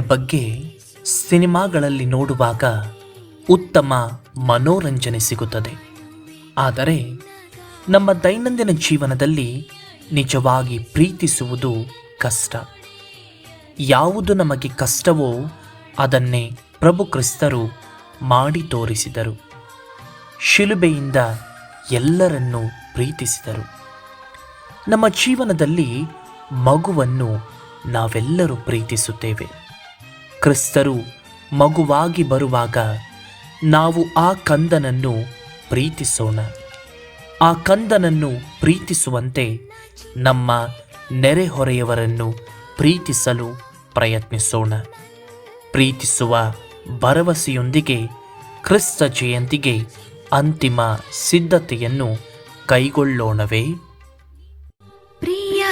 ಬಗ್ಗೆ ಸಿನಿಮಾಗಳಲ್ಲಿ ನೋಡುವಾಗ ಉತ್ತಮ ಮನೋರಂಜನೆ ಸಿಗುತ್ತದೆ. ಆದರೆ ನಮ್ಮ ದೈನಂದಿನ ಜೀವನದಲ್ಲಿ ನಿಜವಾಗಿ ಪ್ರೀತಿಸುವುದು ಕಷ್ಟ. ಯಾವುದು ನಮಗೆ ಕಷ್ಟವೋ ಅದನ್ನೇ ಪ್ರಭು ಕ್ರಿಸ್ತರು ಮಾಡಿ ತೋರಿಸಿದರು. ಶಿಲುಬೆಯಿಂದ ಎಲ್ಲರನ್ನೂ ಪ್ರೀತಿಸಿದರು. ನಮ್ಮ ಜೀವನದಲ್ಲಿ ಮಗುವನ್ನು ನಾವೆಲ್ಲರೂ ಪ್ರೀತಿಸುತ್ತೇವೆ. ಕ್ರಿಸ್ತರು ಮಗುವಾಗಿ ಬರುವಾಗ ನಾವು ಆ ಕಂದನನ್ನು ಪ್ರೀತಿಸೋಣ. ಆ ಕಂದನನ್ನು ಪ್ರೀತಿಸುವಂತೆ ನಮ್ಮ ನೆರೆಹೊರೆಯವರನ್ನು ಪ್ರೀತಿಸಲು ಪ್ರಯತ್ನಿಸೋಣ. ಪ್ರೀತಿಸುವ ಭರವಸೆಯೊಂದಿಗೆ ಕ್ರಿಸ್ತ ಜಯಂತಿಗೆ ಅಂತಿಮ ಸಿದ್ಧತೆಯನ್ನು ಕೈಗೊಳ್ಳೋಣವೇ? ಪ್ರಿಯ